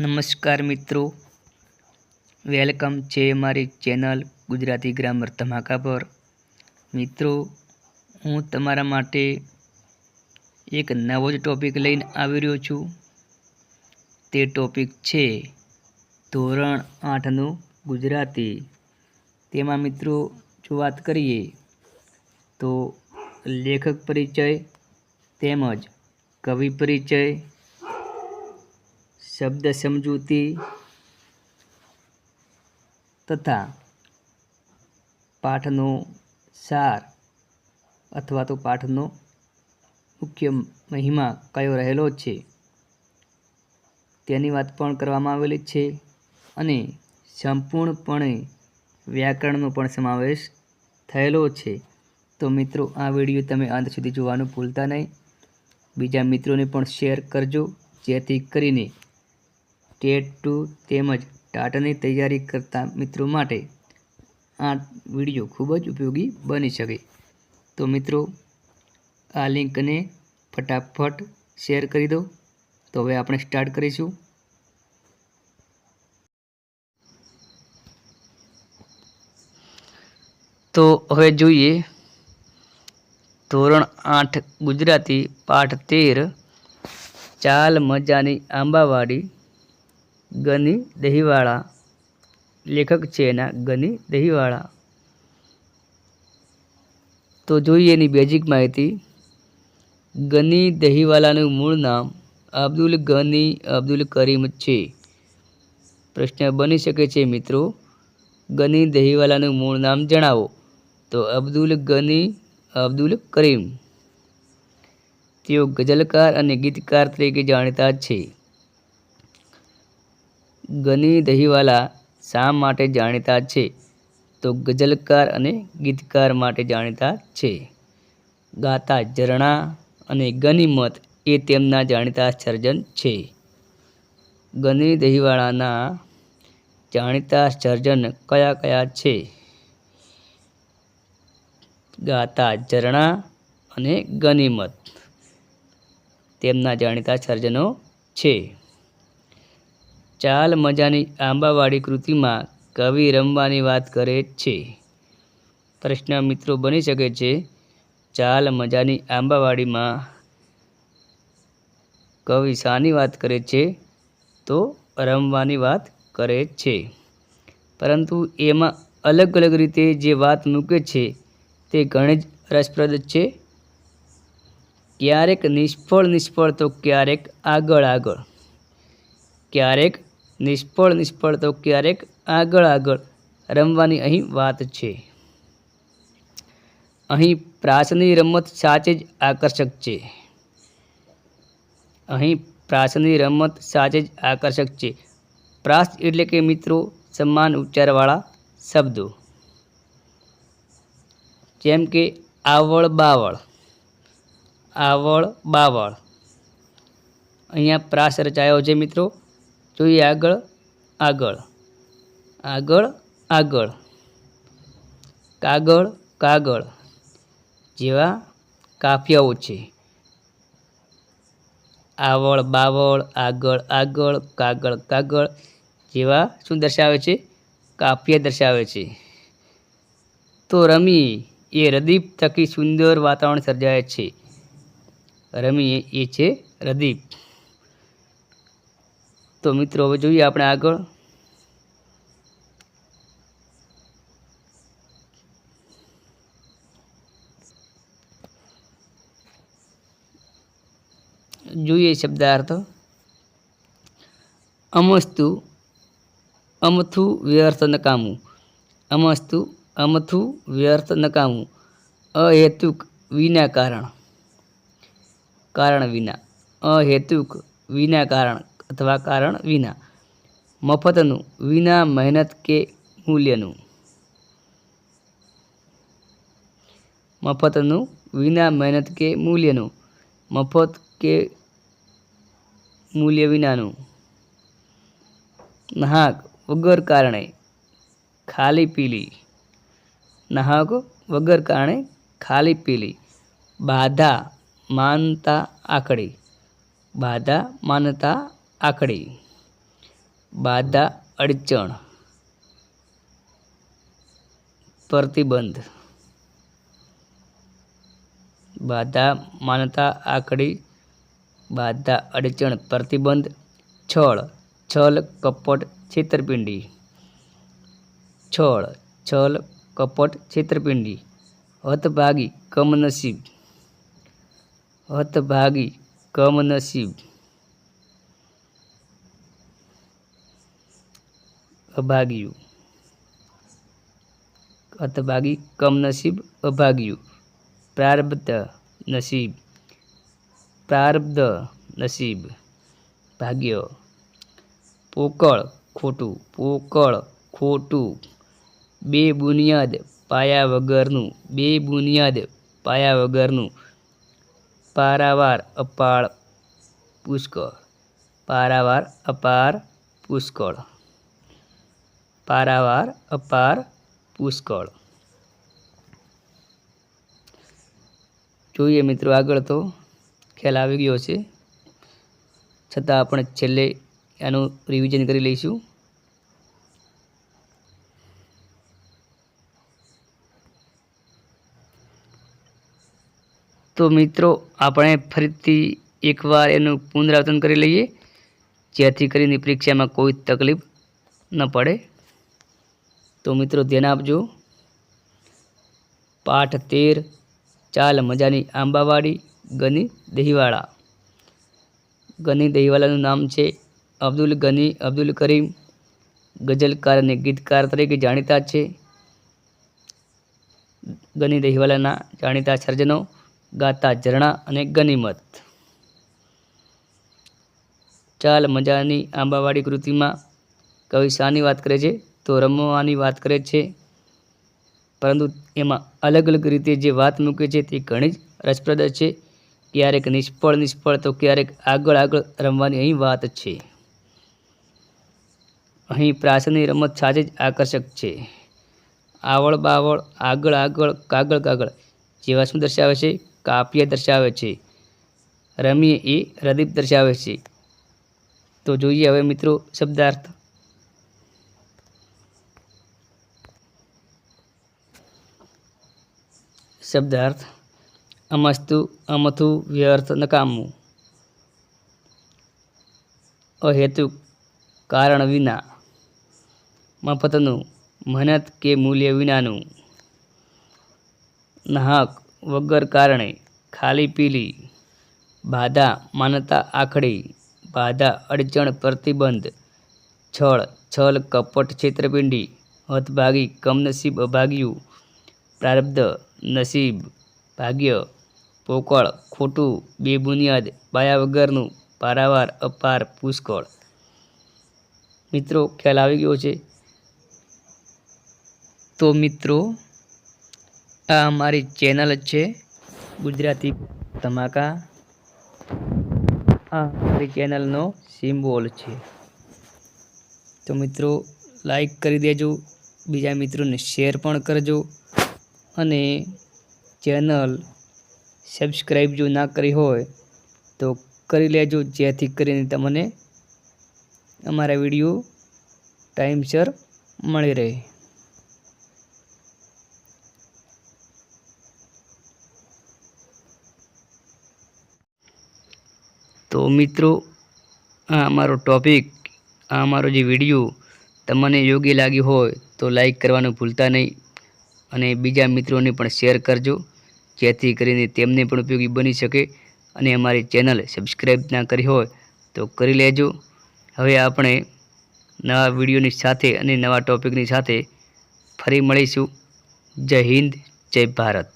નમસ્કાર મિત્રો. વેલકમ છે મારી ચેનલ ગુજરાતી ગ્રામર ધમાકા પર. મિત્રો, હું તમારા માટે એક નવો જ ટોપિક લઈને આવી રહ્યો છું. તે ટોપિક છે ધોરણ આઠનું ગુજરાતી. તેમાં મિત્રો, જો વાત કરીએ, તો લેખક પરિચય તેમજ કવિ પરિચય શબ્દ સમજૂતી તથા પાઠનો સાર અથવા તો પાઠનો મુખ્ય મહિમા કયો રહેલો છે? તેની વાત પણ કરવામાં આવેલી છે અને સંપૂર્ણપણે વ્યાકરણનો પણ સમાવેશ થયેલો છે. તો મિત્રો, આ વીડિયો તમે અંત સુધી જોવાનું ભૂલતા નહીં. બીજા મિત્રોને પણ શેર કરજો, જેથી કરીને ટેટ ટુ તેમજ ટાટાની તૈયારી કરતા મિત્રો માટે આ વીડિયો ખૂબ જ ઉપયોગી બની શકે. તો મિત્રો, આ લિંકને ફટાફટ શેર કરી દો. તો હવે આપણે સ્ટાર્ટ કરીશું. તો હવે જોઈએ, ધોરણ આઠ ગુજરાતી પાઠ તેર, ચાલ મજાની આંબાવાડી ગની દહીવાળા. લેખક છે એના, ગની દહીવાળા. તો જોઈએ એની બેઝિક માહિતી. ગની દહીવાલાનું મૂળ નામ અબ્દુલ ગની અબ્દુલ કરીમ છે. પ્રશ્ન બની શકે છે, મિત્રો. ગની દહીવાલાનું મૂળ નામ જણાવો. તો અબ્દુલ ગની અબ્દુલ કરીમ. તેઓ ગઝલકાર અને ગીતકાર તરીકે જાણીતા છે. ગની દહીવાલા શા માટે જાણીતા છે? તો ગઝલકાર અને ગીતકાર માટે જાણીતા છે. ગાતા ઝરણા અને ગનીમત એ તેમના જાણીતા સર્જન છે. ગની દહીવાળાના જાણીતા સર્જન કયા કયા છે? ગાતા ઝરણા અને ગનીમત તેમના જાણીતા સર્જનો છે. ચાલ મજાની આંબાવાડી કૃતિમાં કવિ રમવાની વાત કરે છે. પ્રશ્ન મિત્રો બની શકે છે, ચાલ મજાની આંબાવાડીમાં કવિ શાની વાત કરે છે તો રમવાની વાત કરે છે. પરંતુ એમાં અલગ અલગ રીતે જે વાત મૂકે છે તે ઘણી જ રસપ્રદ છે. ક્યારેક નિષ્ફળ નિષ્ફળ તો ક્યારેક આગળ આગળ. ક્યારેક નિષ્ફળ નિષ્ફળ તો ક્યારેક આગળ આગળ રમવાની અહીં વાત છે. અહીં પ્રાસની રમત સાચે જ આકર્ષક છે. અહીં પ્રાસની રમત સાચે જ આકર્ષક છે. પ્રાસ એટલે કે મિત્રો સમાન ઉચ્ચારવાળા શબ્દો. જેમ કે આવળ બાવળ આવળ બાવળ અહીંયા પ્રાસ રચાયો છે મિત્રો. જોઈએ આગળ આગળ. આગળ આગળ. કાગળ કાગળ. જેવા કાફિયાઓ છે. આવળ, બાવળ, આગળ આગળ, કાગળ કાગળ જેવા શું દર્શાવે છે? કાફિયા દર્શાવે છે. તો રમી એ રદીપ થકી સુંદર વાતાવરણ સર્જાય છે. રમી એ છે રદીપ. તો મિત્રો, હવે જોઈએ આપણે આગળ. જોઈએ શબ્દાર્થ. અમસ્તુ અમથું વ્યર્થ નકામું. અમસ્તુ અમથું વ્યર્થ નકામું. અહેતુક વિના કારણ. કારણ વિના. અહેતુક વિના કારણ. અથવા કારણ વિના મફતનું વિના મહેનત કે મૂલ્યનું મફતનું વિના મહેનત કે મૂલ્યનું મફત કે મૂલ્ય વિનાનું નાહક વગર કારણે ખાલી પીલી નાહક વગર કારણે ખાલી પીલી બાધા માનતા આકડી બાધા માનતા આકડી બાધા અડચણ. પ્રતિબંધ. બાધા માનતા આકડી બાધા અડચણ, પ્રતિબંધ. છળ. છલ, કપટ, છેતરપિંડી. છળ. છલ, કપટ, છેતરપિંડી. હતભાગી કમનસીબ. હતભાગી કમનસીબ. અભાગ્યું. અતભાગી કમનસીબ અભાગ્યું. પ્રારબ્ધ નસીબ. પ્રારબ્ધ નસીબ. ભાગ્ય. પોકળ ખોટું. પોકળ ખોટું. બે બુનિયાદ પાયા વગરનું. બે બુનિયાદ પાયા વગરનું. પારાવાર અપાર પુષ્કળ. પારાવાર અપાર પુષ્કળ. પારાવાર, અપાર, પુષ્કળ. જોઈએ મિત્રો આગળ તો ખ્યાલ આવી ગયો છે. છતાં આપણે છેલ્લે એનું રિવિઝન કરી લઈશું. તો મિત્રો આપણે ફરીથી એકવાર એનું પુનરાવર્તન કરી લઈએ. જેથી કરીને પરીક્ષામાં કોઈ તકલીફ ન પડે. તો મિત્રો ધ્યાન આપજો. પાઠ તેર, ચાલ મજાની આંબાવાડી, ગની દહીવાળા. ગની દહીવાળાનું નામ છે અબ્દુલ ગની અબ્દુલ કરીમ. ગઝલકાર અને ગીતકાર તરીકે જાણીતા છે. ગની દહીવાલાના જાણીતા સર્જનો ગાતા ઝરણા અને ગનીમત. ચાલ મજાની આંબાવાડી કૃતિમાં કવિ શાની વાત કરે છે. તો રમવાની વાત કરે છે. પરંતુ એમાં અલગ અલગ રીતે જે વાત મૂકે છે તે ઘણી જ રસપ્રદ છે. ક્યારેક નિષ્ફળ નિષ્ફળ તો ક્યારેક આગળ આગળ રમવાની અહીં વાત છે. અહીં પ્રાસની રમત સાથે જ આકર્ષક છે. આવળ બાવળ, આગળ આગળ, કાગળ કાગળ જેવા શું દર્શાવે છે? કાપ્ય દર્શાવે છે. રમીએ એ રદીપ દર્શાવે છે. તો જોઈએ હવે મિત્રો શબ્દાર્થ. શબ્દાર્થ અમસ્તુ, અમથું, વ્યર્થ, નકામું. અહેતુક કારણ વિના. મફતનું, મહેનત કે મૂલ્ય વિનાનું. નાહક, વગર કારણે, ખાલી પીલી. બાધા, માનતા, આખડી. બાધા, અડચણ, પ્રતિબંધ. છળ, છલ, કપટ, છેતરપિંડી. હતભાગી કમનસીબ, અભાગ્યું. પ્રારબ્ધ, નસીબ, ભાગ્ય, પોકળ, ખોટું, બેબુનિયાદ, પાયા વગરનું પારાવાર, અપાર, પુષ્કળ. મિત્રો, ખ્યાલ આવી ગયો છે? તો મિત્રો, આ અમારી ચેનલ જ છે, ગુજરાતી ધમાકા આ અમારી ચેનલનો સિમ્બોલ છે. તો મિત્રો લાઈક કરી દેજો. બીજા મિત્રોને શેર પણ કરજો. અને ચેનલ સબસ્ક્રાઈબ જો ના કરી હોય, તો કરી લેજો. જેથી કરીને તમને અમારા વીડિયો ટાઈમસર મળી રહે. તો મિત્રો, આ અમારો ટોપિક, આ અમારો જે વીડિયો તમને યોગ્ય લાગ્યો હોય, તો લાઈક કરવાનું ભૂલતા નહીં. અને બીજા મિત્રોને પણ શેર કરજો. જેથી કરીને તેમને પણ ઉપયોગી બની શકે અને અમારી ચેનલ સબસ્ક્રાઈબ ના કરી હોય તો કરી લેજો. હવે આપણે નવા વિડીયોની સાથે અને નવા ટોપિકની સાથે ફરી મળીશું. જય હિન્દ, જય ભારત.